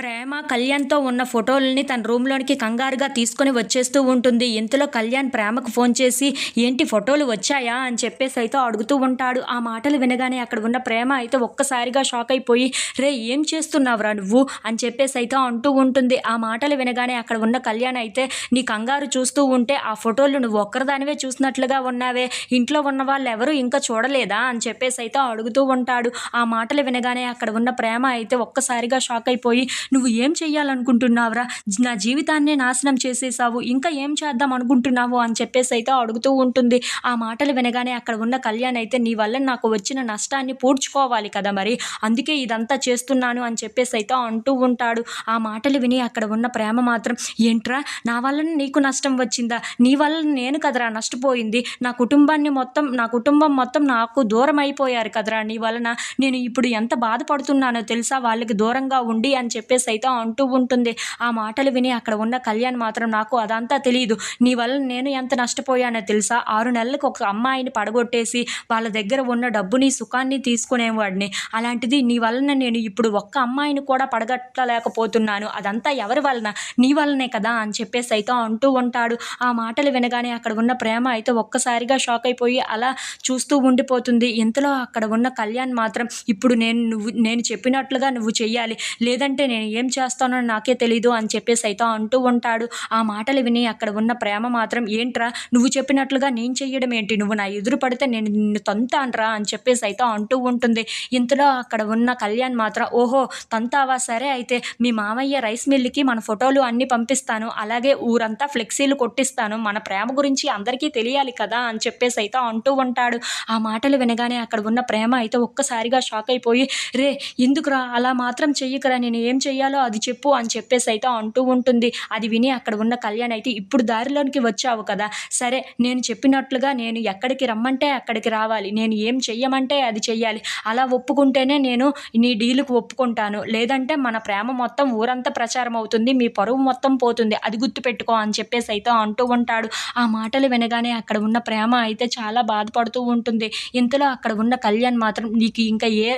ప్రేమ కళ్యాణ్తో ఉన్న ఫోటోలని తన రూమ్లోనికి కంగారుగా తీసుకొని వచ్చేస్తూ ఉంటుంది. ఇంతలో కళ్యాణ్ ప్రేమకు ఫోన్ చేసి ఏంటి ఫోటోలు వచ్చాయా? అని చెప్పేసి అయితే అడుగుతూ ఉంటాడు. ఆ మాటలు వినగానే అక్కడ ఉన్న ప్రేమ అయితే ఒక్కసారిగా షాక్ అయిపోయి రే ఏం చేస్తున్నావురా నువ్వు? అని చెప్పేసి అయితే అంటూ ఉంటుంది. ఆ మాటలు వినగానే అక్కడ ఉన్న కళ్యాణ్ అయితే నీ కంగారు చూస్తూ ఉంటే ఆ ఫోటోలు నువ్వు ఒక్కరిదానివే చూసినట్లుగా ఉన్నావే. ఇంట్లో ఉన్న వాళ్ళు ఎవరు ఇంకా చూడలేదా? అని చెప్పేసి అయితే అడుగుతూ ఉంటాడు. ఆ మాటలు వినగానే అక్కడ ఉన్న ప్రేమ అయితే ఒక్కసారిగా షాక్ అయిపోయి నువ్వు ఏం చెయ్యాలనుకుంటున్నావురా? నా జీవితాన్నే నాశనం చేసేసావు ఇంకా ఏం చేద్దాం అనుకుంటున్నావు? అని చెప్పేసి అయితే అడుగుతూ ఉంటుంది. ఆ మాటలు వినగానే అక్కడ ఉన్న కళ్యాణ్ అయితే నీ వల్ల నాకు వచ్చిన నష్టాన్ని పూడ్చుకోవాలి కదా మరి. అందుకే ఇదంతా చేస్తున్నాను అని చెప్పేసి అయితే అంటూ ఉంటాడు. ఆ మాటలు విని అక్కడ ఉన్న ప్రేమ మాత్రం ఏంట్రా? నా వలన నీకు నష్టం వచ్చిందా? నీ వల్ల నేను కదరా నష్టపోయింది? నా కుటుంబాన్ని మొత్తం నా కుటుంబం మొత్తం నాకు దూరం అయిపోయారు కదరా నీ వలన? నేను ఇప్పుడు ఎంత బాధపడుతున్నానో తెలుసా? వాళ్ళకి దూరంగా ఉండి అని చెప్పి చెప్పేసి అయితే అంటూ ఉంటుంది. ఆ మాటలు విని అక్కడ ఉన్న కళ్యాణ్ మాత్రం నాకు అదంతా తెలియదు నీ వల్ల నేను ఎంత నష్టపోయానో తెలుసా? ఆరు నెలలకు ఒక అమ్మాయిని పడగొట్టేసి వాళ్ళ దగ్గర ఉన్న డబ్బుని సుఖాన్ని తీసుకునేవాడిని. అలాంటిది నీ వలన నేను ఇప్పుడు ఒక్క అమ్మాయిని కూడా పడగట్టలేకపోతున్నాను. అదంతా ఎవరి వలన? నీ వలనే కదా అని చెప్పేసి అయితే అంటూ ఉంటాడు. ఆ మాటలు వినగానే అక్కడ ఉన్న ప్రేమ అయితే ఒక్కసారిగా షాక్ అయిపోయి అలా చూస్తూ ఉండిపోతుంది. ఇంతలో అక్కడ ఉన్న కళ్యాణ్ మాత్రం ఇప్పుడు నేను నువ్వు నేను చెప్పినట్లుగా నువ్వు చెయ్యాలి. లేదంటే నేను ఏం చేస్తానో నాకే తెలీదు అని చెప్పేసి అయితే అంటూ ఉంటాడు. ఆ మాటలు విని అక్కడ ఉన్న ప్రేమ మాత్రం ఏంట్రా నువ్వు చెప్పినట్లుగా నేను చెయ్యడం ఏంటి? నువ్వు నా ఎదురు పడితే నేను నిన్ను తంతానరా అని చెప్పేసి అయితే అంటూ ఉంటుంది. ఇంతలో అక్కడ ఉన్న కళ్యాణ్ మాత్రం ఓహో తంతావా? సరే అయితే మీ మామయ్య రైస్ మిల్లుకి మన ఫోటోలు అన్నీ పంపిస్తాను. అలాగే ఊరంతా ఫ్లెక్సీలు కొట్టిస్తాను. మన ప్రేమ గురించి అందరికీ తెలియాలి కదా అని చెప్పేసి అయితే అంటూ ఉంటాడు. ఆ మాటలు వినగానే అక్కడ ఉన్న ప్రేమ అయితే ఒక్కసారిగా షాక్ అయిపోయి రే ఎందుకురా? అలా మాత్రం చెయ్యకరా. నేను ఏం చేయాలో అది చెప్పు అని చెప్పేసి అయితే అంటూ ఉంటుంది. అది విని అక్కడ ఉన్న కళ్యాణ్ అయితే ఇప్పుడు దారిలోనికి వచ్చావు కదా. సరే నేను చెప్పినట్లుగా నేను ఎక్కడికి రమ్మంటే అక్కడికి రావాలి. నేను ఏం చెయ్యమంటే అది చెయ్యాలి. అలా ఒప్పుకుంటేనే నేను నీ డీలుకు ఒప్పుకుంటాను. లేదంటే మన ప్రేమ మొత్తం ఊరంతా ప్రచారం అవుతుంది. మీ పరువు మొత్తం పోతుంది. అది గుర్తుపెట్టుకో అని చెప్పేసి అయితే అంటూ ఉంటాడు. ఆ మాటలు వినగానే అక్కడ ఉన్న ప్రేమ అయితే చాలా బాధపడుతూ ఉంటుంది. ఇంతలో అక్కడ ఉన్న కళ్యాణ్ మాత్రం నీకు ఇంకా ఏ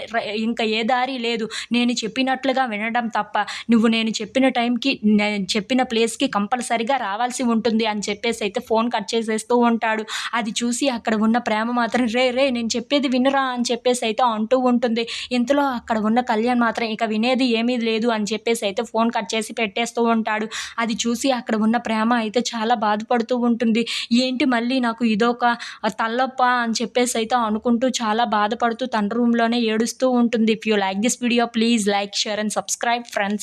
ఇంకా ఏ దారి లేదు. నేను చెప్పినట్లుగా వినడం తప్ప నువ్వు నేను చెప్పిన టైంకి నేను చెప్పిన ప్లేస్కి కంపల్సరిగా రావాల్సి ఉంటుంది అని చెప్పేసి అయితే ఫోన్ కట్ చేసేస్తూ ఉంటాడు. అది చూసి అక్కడ ఉన్న ప్రేమ మాత్రం రే రే నేను చెప్పేది వినురా అని చెప్పేసి అయితే అంటూ ఉంటుంది. ఇంతలో అక్కడ ఉన్న కళ్యాణ్ మాత్రం ఇక వినేది ఏమీ లేదు అని చెప్పేసి అయితే ఫోన్ కట్ చేసి పెట్టేస్తూ ఉంటాడు. అది చూసి అక్కడ ఉన్న ప్రేమ అయితే చాలా బాధపడుతూ ఉంటుంది. ఏంటి మళ్ళీ నాకు ఇదొక తల్లొప్ప అని చెప్పేసి అయితే అనుకుంటూ చాలా బాధపడుతూ తన రూమ్లోనే ఏడుస్తూ ఉంటుంది. If you like this video please like share and subscribe friends